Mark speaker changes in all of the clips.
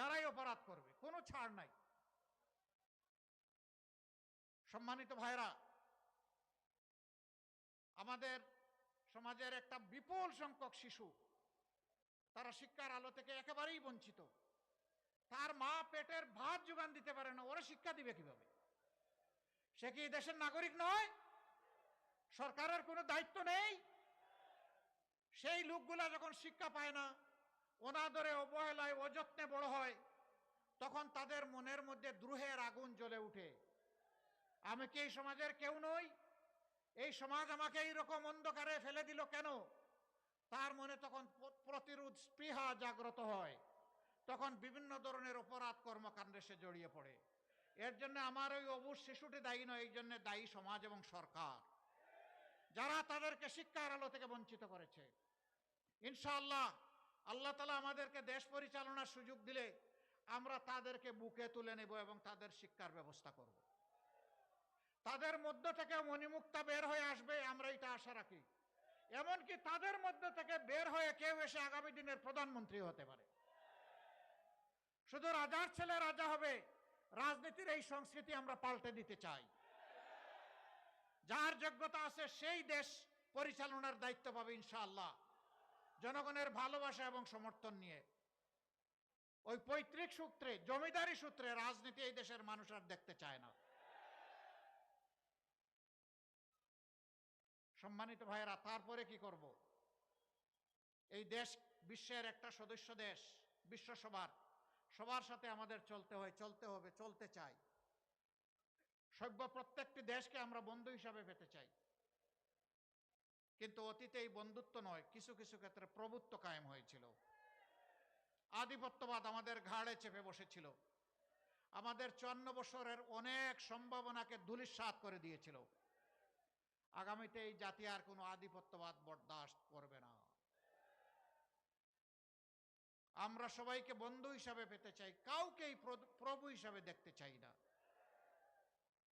Speaker 1: যারাই অপরাধ করবে, কোনো ছাড় নাই। সম্মানিত ভাইরা, আমাদের সমাজের একটা বিপুল সংখ্যক শিশু, তারা শিক্ষার আলো থেকে একেবারেই বঞ্চিত। তার মা পেটের ভাত যোগান দিতে পারে না, ওরা শিক্ষা দিবে কীভাবে? সে কি দেশের নাগরিক নয়? সরকারের কোনো দায়িত্ব নেই? সেই লোকগুলা যখন শিক্ষা পায় না অনাদরে অবহেলায় অযত্নে বড় হয়, তখন তাদের মনের মধ্যে দ্রোহের আগুন জ্বলে উঠে। আমি কি এই সমাজের কেউ নই? এই সমাজ আমাকে এইরকম অন্ধকারে ফেলে দিল কেন? তার মনে তখন প্রতিরোধ স্পৃহা জাগ্রত হয়। তখন বিভিন্ন ধরনের অপরাধ কর্মকাণ্ডে সে জড়িয়ে পড়ে। এর জন্য আমার ওই অবুজ শিশুটি দায়ী নয়, এই জন্য দায়ী সমাজ এবং সরকার। যারা তাদেরকে শিক্ষার আলো থেকে বঞ্চিত করেছে। ইনশাআল্লাহ আল্লাহ তালা আমাদেরকে দেশ পরিচালনার সুযোগ দিলে আমরা তাদেরকে বুকে তুলে নেব এবং তাদের শিক্ষার ব্যবস্থা করব। তাদের মধ্য থেকে মণিমুক্তা বের হয়ে আসবে, আমরা এটা আশা রাখি। এমনকি তাদের মধ্য থেকে বের হয়ে কেউ এসে আগামী দিনের প্রধানমন্ত্রী হতে পারে। শুধু রাজার ছেলে রাজা হবে, রাজনীতির এই সংস্কৃতি আমরা পাল্টে দিতে চাই। যার যোগ্যতা আছে সেই দেশ পরিচালনার দায়িত্ব পাবে ইনশাআল্লাহ। জনগণের ভালোবাসা এবং সমর্থন নিয়ে। ওই পৈতৃক সূত্রে, জমিদারি সূত্রে রাজনীতি এই দেশের মানুষ আর দেখতে চায় না। সম্মানিত ভাইয়েরা, তারপরে কি করব? এই দেশ বিশ্বের একটা সদস্য দেশ বিশ্বসভার সবার সাথে আমাদের চলতে হয়, চলতে হবে, চলতে চাই। সভ্য প্রত্যেকটি দেশকে আমরা বন্ধু হিসাবে পেতে চাই। কিন্তু অতীতে এই বন্ধুত্ব নয়, কিছু কিছু ক্ষেত্রে প্রভুত্ব কায়েম হয়েছিল। আধিপত্যবাদ আমাদের ঘাড়ে চেপে বসেছিল। আমাদের চুয়ান্ন বছরের অনেক সম্ভাবনাকে ধুলিস্বাত করে দিয়েছিল। আগামীতে এই জাতি আর কোনো আধিপত্যবাদ বরদাস্ত করবে না। আমরা সবাইকে বন্ধু হিসাবে পেতে চাই, কাউকেই প্র- প্রভু হিসাবে দেখতে চাই না।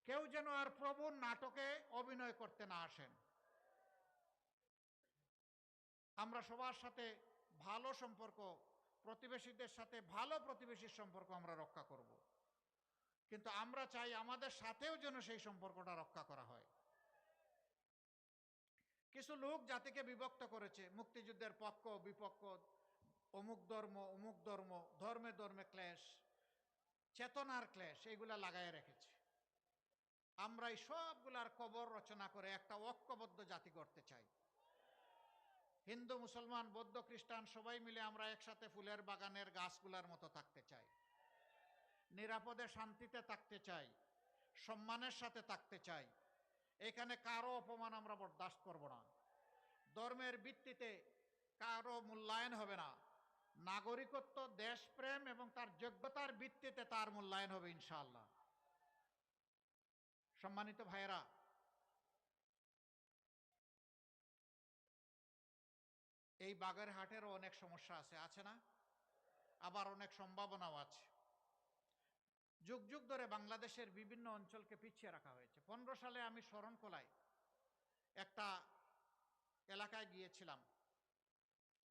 Speaker 1: কেউ যেন আর প্রভুর নাটকে অভিনয় করতে না আসেন। আমরা সবার সাথে ভালো সম্পর্ক, প্রতিবেশীদের সাথে ভালো প্রতিবেশীর সম্পর্ক আমরা রক্ষা করব। কিন্তু আমরা চাই আমাদের সাথেও যেন সেই সম্পর্কটা রক্ষা করা হয়। কিছু লোক জাতিকে বিভক্ত করেছে, মুক্তিযুদ্ধের পক্ষ, বিপক্ষ, অমুক ধর্ম অমুক ধর্ম, ধর্মে ধর্মে ক্লেশ, চেতনার ক্লেশ এইগুলা লাগায় রেখেছে। আমরা এই সবগুলার কবর রচনা করে একটা ঐক্যবদ্ধ জাতি করতে চাই। হিন্দু, মুসলমান, বৌদ্ধ, খ্রিস্টান সবাই মিলে আমরা একসাথে ফুলের বাগানের গাছগুলার মতো থাকতে চাই। নিরাপদে শান্তিতে থাকতে চাই। সম্মানের সাথে থাকতে চাই। এখানে কারও অপমান আমরা বরদাস্ত করব না। ধর্মের ভিত্তিতে কারও মূল্যায়ন হবে না। নাগরিকত্ব, দেশপ্রেম এবং তার যোগ্যতার ভিত্তিতে তার মূল্যায়ন হবে ইনশাআল্লাহ। সম্মানিত ভাইয়েরা এই বাগেরহাটেরও অনেক সমস্যা আছে আছে না? আবার অনেক সম্ভাবনাও আছে। যুগ যুগ ধরে বাংলাদেশের বিভিন্ন অঞ্চলকে পিছিয়ে রাখা হয়েছে। পনেরো সালে আমি শরণকলায় একটা এলাকায় গিয়েছিলাম।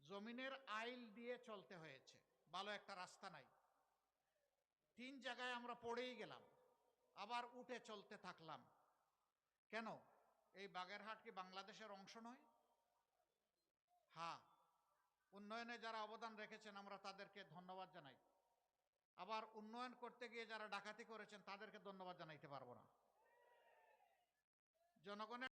Speaker 1: জমিনের আইল দিয়ে চলতে হয়েছে। ভালো একটা রাস্তা নাই। তিন জায়গায় আমরা পড়েই গেলাম। আবার উঠে চলতে থাকলাম। কেন? এই বাগেরহাট কি বাংলাদেশের অংশ নয়? হ্যাঁ। উন্নয়নে যারা অবদান রেখেছেন, আমরা তাদেরকে ধন্যবাদ জানাই। আবার উন্নয়ন করতে গিয়ে যারা ডাকাতি করেছেন, তাদেরকে ধন্যবাদ জানাইতে পারব না। জনগণের